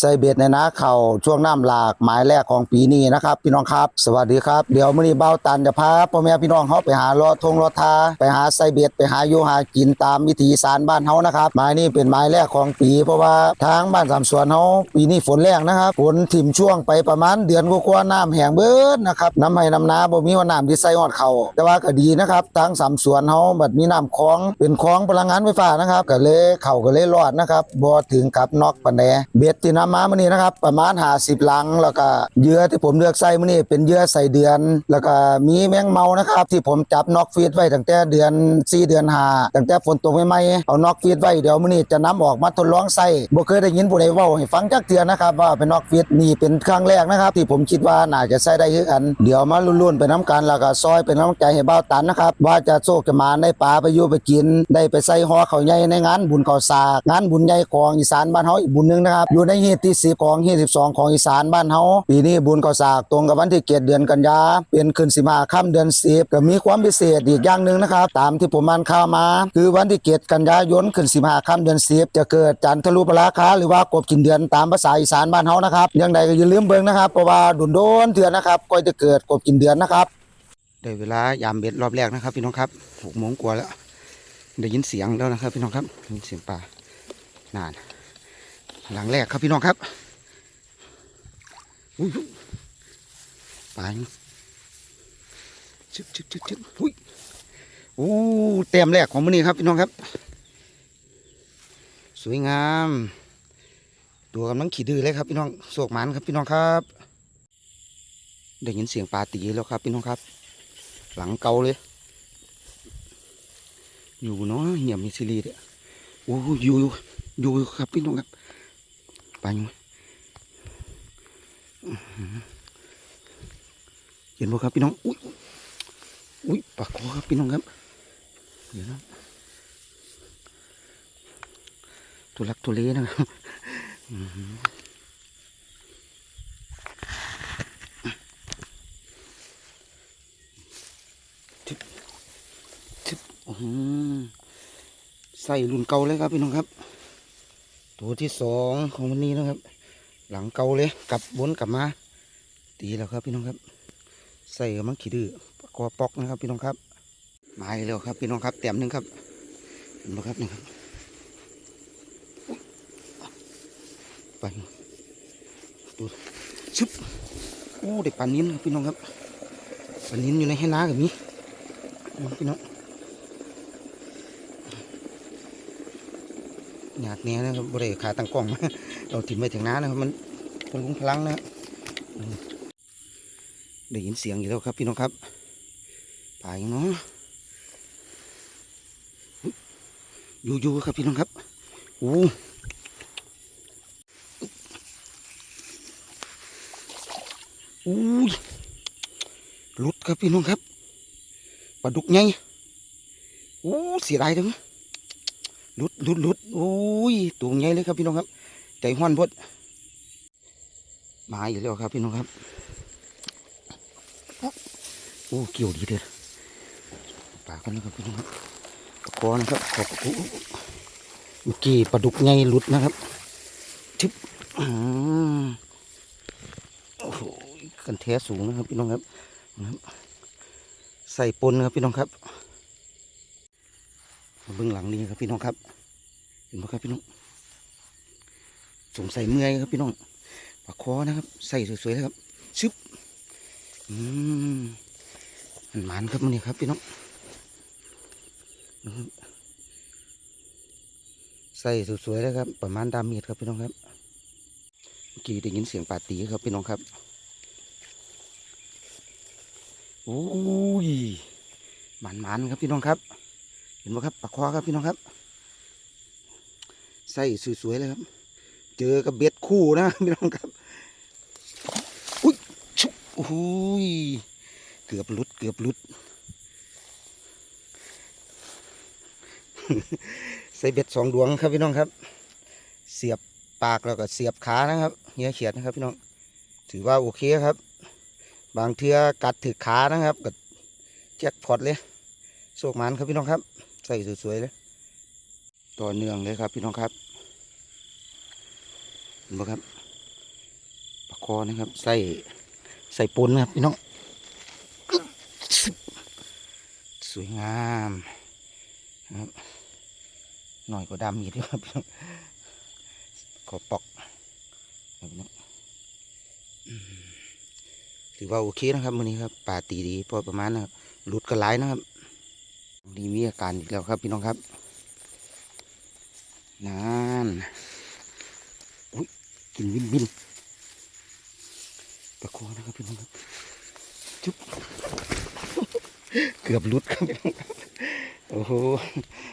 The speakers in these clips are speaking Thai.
ใส่เบ็ดในนาเข่าช่วงน้ำหลากหมายแรกของปีนี้นะครับ พี่น้องครับ สวัสดีครับเดี๋ยวมื้อนี้เบ้าตันจะพาพ่อแม่พี่น้องเฮาไปหาลาะทงลาะทาไปหาใส่เบ็ดไปหาอยู่หากินตามวิถีสานบ้านเฮานะครับหมายนี้เป็นหมายแรกของปี เพราะว่าทางบ้านสามสวนเฮาปีนี้ฝนแรงนะครับฝนถิ่มช่วงไปประมาณเดือนกว่าน้ำแห้งเบิดนะครับน้ำให้น้ำนาบ่มีว่าน้ำที่ใส่อดเขาแต่ว่าก็ดีนะครับทางสามสวนเฮาบัดมีน้ำคลองเป็นคลองพลังงานไฟฟ้านะครับก็เลยเข้าก็เลยรอดนะครับบ่ถึงกับน็อกปานใดเบ็ดที่น้ำมามื้อนี้นะครับ ประมาณ50ลัง แล้วก็เหยื่อที่ผมเลือกใส่มื้อนี้เป็นเหยื่อใส่เดือน แล้วก็มีแมงเมานะครับ ที่ผมจับน็อกฟีดไว้ตั้งแต่เดือน4เดือน5ตั้งแต่ฝนตกใหม่ๆเอาน็อกฟีดไว้เดี๋ยวมื้อนี้จะนำออกมาทดลองใส่บ่เคยได้ยินผู้ใดเว้าให้ฟังจักเทือนะครับว่าเป็นน็อกฟีดนี่เป็นครั้งแรกนะครับ ที่ผมคิดว่าน่าจะใส่ได้คือกัน เดี๋ยวมาลุ้นๆไปน้ำกันแล้วก็ซอยเป็นกำใจให้เบ้าตันนะครับว่าจะโชคจะมาได้ปลาไปอยู่ไปกิน ได้ไปใส่หอเขาใหญ่ในงานบุญเขาสากงานบุญใหญ่ของอีสานบ้านเฮาอีกบุญนึงนะครับอยู่ในฮีตที่10ของฮีต12ของอีสานบ้านเฮาปีนี้บุญเขาสากตรงกับวันที่เกตเดือนกันยาเป็นขึ้น15ค่ำเดือน10ก็มีความพิเศษอีกอย่างหนึ่งนะครับตามที่ผมอ่านข่าวมา คือวันที่7กันยายนขึ้น15ค่ำเดือน10จะเกิดจันทรุปราคาหรือว่ากบกินเดือนตามภาษาอีสานบ้านเฮานะครับยังใดก็อย่าลืมเบิ่งนะครับเพราะว่าดุนโดนเถื่อนะครับก็จะเกิดกบกินเดือนนะครับได้เวลายามเบ็ดรอบแรกนะครับ พี่น้องครับหกโมงกว่าแล้วได้ยินเสียงแล้วนะครับ พี่น้องครับยินเสียงปลานาน หลังแรกครับพี่น้องครับอุ้ยปลาชึบชึบชึบชึบอุ้ยโอ้เต็มแรกของมื้อนี้ครับพี่น้องครับ สวยงาม ตัวกำลังขี่ดื้อเลยครับพี่น้องโศกหมันครับพี่น้องครับได้ยินเสียงปลาตีแล้วครับพี่น้องครับ หลังเกาเลย อยู่เนาะเหี่ยมีซีรีส์เด้อโอ้อยู่อยู่ครับพี่น้องครับ ไปอยู่งเห็นบ่ครับพี่น้อง อุ้ยอุ้ยปากคอครับพี่น้องครับเดี๋ยวนะทุลักทุเลนะครับอื้อหืออื้อหือใส่รุ่นเก่าเลยครับพี่น้องครับ ตัวที่สองของวันนี้นะครับ หลังเกาเลยกลับวนกลับมา ตีแล้วครับพี่น้องครับ ใส่กับมังขีดื้อปอกอปอกนะครับ พี่น้องครับมาอีกแล้วครับพี่น้องครับเต็มหนึ่งครับเห็นไหมครับนี่ครับไปดูชุบโอ้เด็กปลานิ้นครับพี่น้องครับปลานิ้นอยู่ในให้น้ากับนี้พี่น้อง หยาดแหน่นะครับบริขาตั้งกล้อง เราถิ่มไปถึงน้านะครับมันพลุงพลังนะได้ยินเสียงอยู่แล้วครับพี่น้องครับป่าอย่างเนาะอยู่อยู่ครับพี่น้องครับโอ้โอ้ยหลุดครับพี่น้องครับปลาดุกไงโอ้เสียดายจัง ลุดลุดลุดโอ้ยตัวใหญ่เลยครับพี่น้องครับ ใจห้อนพดมาอีกแล้วครับพี่น้องครับโอ้เกี่ยวดีเด้อปลากันนะครับพี่น้องครับปลาคอนะครับขอบโอ้เมื่อกี้ปลาดุกไงหลุดนะครับชึบอืมโอ้โหกันแท้สูงนะครับพี่น้องครับนะครับใส่ปนนะครับพี่น้องครับ เบื้องหลังนี้ครับพี่น้องครับ เห็นไหมครับพี่น้องสงสัยเมื่อยครับพี่น้องปลาคอนะครับ ใส่สวยๆนะครับชึบอืมมันมันครับมันนี่ครับพี่น้องใส่สวยๆเลยครับ ประมาณดามเมตรครับพี่น้องครับเมื่อกี้ได้ยินเสียงปาตีครับพี่น้องครับโอ้ยมันมันๆครับพี่น้องครับ เห็นไหมครับปลาคอครับพี่น้องครับใส่สวยๆเลยครับ เจอกับเบ็ดคู่นะพี่น้องครับอุ้ยชุบโอ้ยเกือบลุดเกือบลุดใส่เบ็ดสองดวงครับพี่น้องครับ เสียบปากแล้วก็เสียบขานะครับเฮียเขียดนะครับพี่น้อง ถือว่าโอเคครับ บางเทือกัดถือขานะครับก็แจ็คพอตเลยโศกมันครับพี่น้องครับ ส่สวยๆเลยต่อเนื่องเลยครับพี่น้องครับเห็นไหมครับปากคอนะครับใส่ใส่ปนนะครับพี่น้องสวยงามครับหน่อยก็ดำอีกด้วยครับพี่น้องขอปอกครับพี่น้องถือว่าโอเคนะครับวันนี้ครับป่าตีดีพอประมาณนะครับหลุดกระไลายนะครับ ดีมีอาการอีกแล้วครับพี่น้องครับนั่นอุ้ยกินวินวินตะโคอนะครับพี่น้องครับจุ๊บเกือบลุดครับพี่น้องครับโอ้โห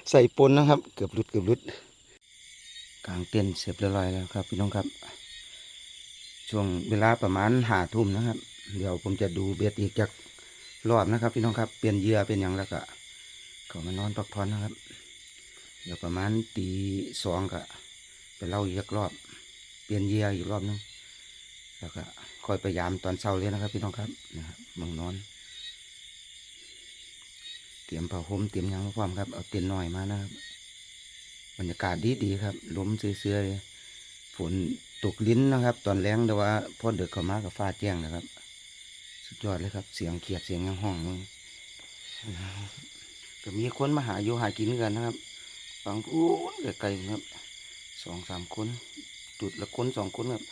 ใส่ปนนะครับ เกือบลุดเกือบลุดกลางเต็นเสร็จเรียบร้อยแล้วครับ พี่น้องครับ ช่วงเวลาประมาณหาทุ่มนะครับ เดี๋ยวผมจะดูเบ็ดอีกจากรอบนะครับ พี่น้องครับเปลี่ยนเหยื่อเป็นอย่างแล้วก็ เขามานอนพักผ่อนนะครับ เดี๋ยวประมาณตีสองก็ไปเล่าอีกรอบ เปลี่ยนเยื่ออีกรอบนึง แล้วก็คอยพยายามตอนเช้าเลยนะครับ พี่น้องครับนะครับมองนอน เตรียมผ้าห่มเตรียมยังไว้พร้อมครับ เอาเต็นท์หน่อยมานะครับ บรรยากาศดีดีครับ ลมเสื่อยๆฝนตกลิ้นนะครับ ตอนแรงแต่ว่าพอเดือเข้ามากับฟ้าแจ้งนะครับ สุดยอดเลยครับ เสียงเขียดเสียงยังห้องมึง ก็มีคนมาหาอยู่หากินกันนะครับฟังอู้ไกลๆครับสองสามคนจุดละคนสองคนครับ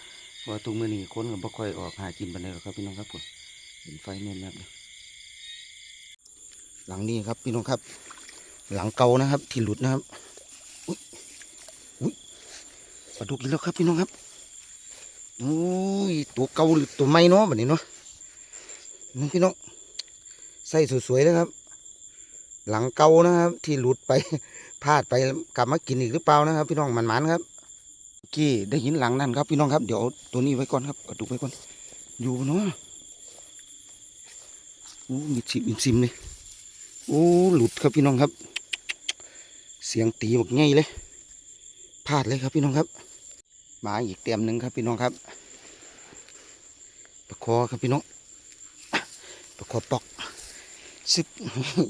ว่าทุกมื้อนี้คนก็บ่ค่อยออกหากินปานใดหรอกครับพี่น้องครับผมเห็นไฟเน้นครับหลังนี้ครับพี่น้องครับ หลังเก่านะครับ ที่หลุดนะครับอุ้ยอุ้ยปลาดุกอีกแล้วครับพี่น้องครับโอ้ยตัวเกาหรือตัวใหม่เนาะแบบนี้เนาะนี่พี่น้องใส่สวยๆนะครับ หลังเก่านะครับ ที่หลุดไปพลาดไปกลับมากินอีกหรือเปล่านะครับ พี่น้องมันๆครับกี้ได้ยินหลังนั่นครับพี่น้องครับเดี๋ยวตัวนี้ไว้ก่อนครับดุกไว้ก่อน อยู่เนาะโอ้มีซิมมีซิมเลยโอ้หลุดครับพี่น้องครับ เสียงตีบักไงเลยพลาดเลยครับพี่น้องครับ มาอีกเตรียมหนึ่งครับพี่น้องครับประคอครับพี่น้องประคอปอกซึบอื้อหือ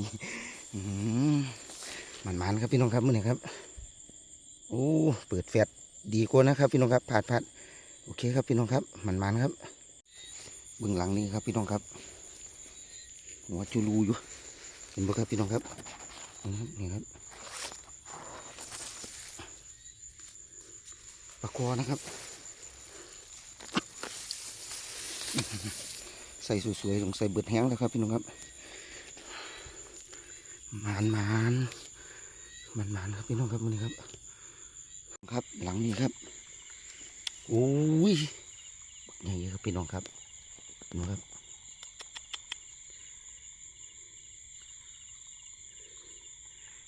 มันมันๆครับพี่น้องครับมื่อนี้ครับ โอ้เปิดแฟดดีกว่านะครับ พี่น้องครับพลาดพลาดโอเคครับพี่น้องครับ มันมันๆครับเบื้องหลังนี้ครับพี่น้องครับหัวจูรูอยู่เห็นบ่ครับพี่น้องครับนี่ครับปลาคอนะครับ ใส่สวยๆลงใส่เบิดแห้งแล้วครับพี่น้องครับ มานมานมันมานครับพี่น้องครับมันนี้ครับ ครับหลังนี้ครับโอ้ยใหญ่ครับพี่น้องครับน้องครับ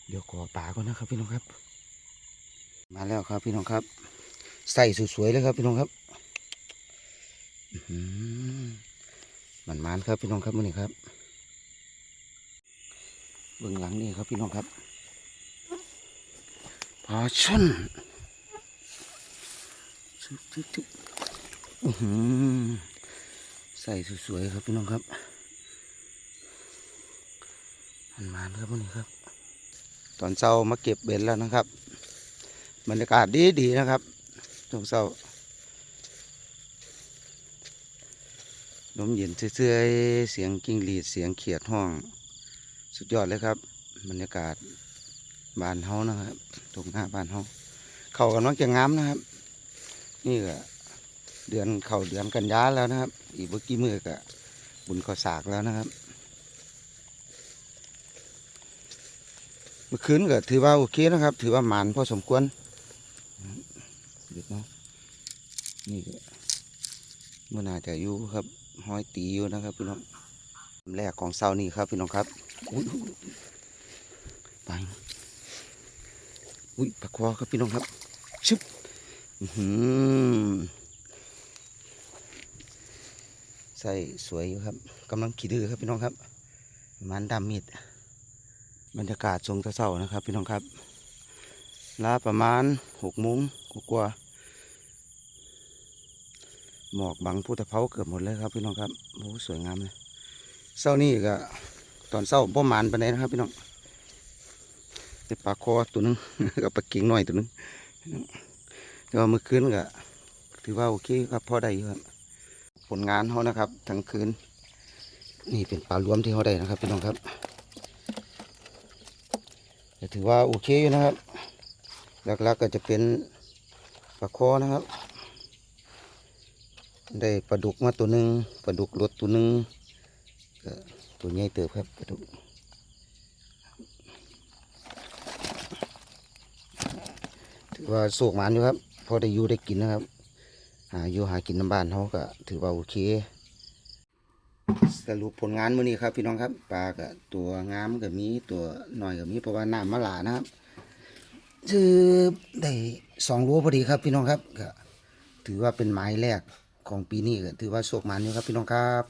เดี๋ยวขอป่าก่อนนะครับพี่น้องครับ มาแล้วครับพี่น้องครับ ใส่สวยๆเลยครับพี่น้องครับมันมานครับพี่น้องครับมื่อนี้ครับ เบื้องหลังนี่ครับพี่น้องครับปลาช่อนชุบชุบชุบอื้อหือใส่สวยๆครับพี่น้องครับมันมาครับมื่อนี้ครับ ตอนเช้ามาเก็บเบ็ดแล้วนะครับ บรรยากาศดีดีๆนะครับช่วงเช้าลมเย็นเสื่อยๆเสียงกิ้งหรีดเสียงเขียดห้อง สุดยอดเลยครับ บรรยากาศบานเฮานะครับตรงหน้าบานเฮาเขากำลังจะงามนะครับ นี่ก็เดือนเข้าเดือนกันยาแล้วนะครับ อีกเมื่อกี้มือก็บุญข้าวสากแล้วนะครับ เมื่อคืนก็ถือว่าโอเคนะครับ ถือว่าหมานพอสมควรเด็ดเนาะนี่ก็มื่อาจจะอยู่ครับห้อยตีอยู่นะครับพี่น้องแรกของเสานี่ครับพี่น้องครับ ไปอุ้ยปลาคอครับพี่น้องครับชึบหือใส่สวยอยู่ครับกำลังขี่ดื้อครับพี่น้องครับ มันดำมีดบรรยากาศทรงเศร้านะครับ พี่น้องครับลาประมาณหกโมงกว่าหมอกบังภูตะเภาเกือบหมดเลยครับพี่น้องครับโอ้สวยงามเลยเศร้านี่ก็ ตอนเศร้าประมาณปานนะครับพี่น้องได้ปลาคอตัวหนึงกับปลาเก่งหน่อยตัวหนึงแต่ว่าเมื่อคืนก็ถือว่าโอเคครับพอได้ครับผลงานเขานะครับ ทั้งคืน นี่เป็นปลารวมที่เขาได้นะครับพี่น้องครับแต่ถือว่าโอเคอยู่นะครับหลักๆก็จะเป็นปลาคอนะครับ ได้ปลาดุกมาตัวหนึ่งปลาดุกรดตัวหนึ่งก็ ตัวใหญ่เติบครับปลาดุกถือว่าโศกหมานอยู่ครับ พอได้อยู่ได้กินนะครับ หาอยู่หากินน้ำบ้านเขาก็ถือว่าโอเค สรุปผลงานมื้อนี้ครับ พี่น้องครับปลากับตัวงามกับมีตัวหน่อยกับมีเพราะว่าน้ำมะหลานะครับคือได้สองโลพอดีครับพี่น้องครับก็ถือว่าเป็นไม้แรกของปีนี้ก็ถือว่าโชคมันอยู่ครับพี่น้องครับ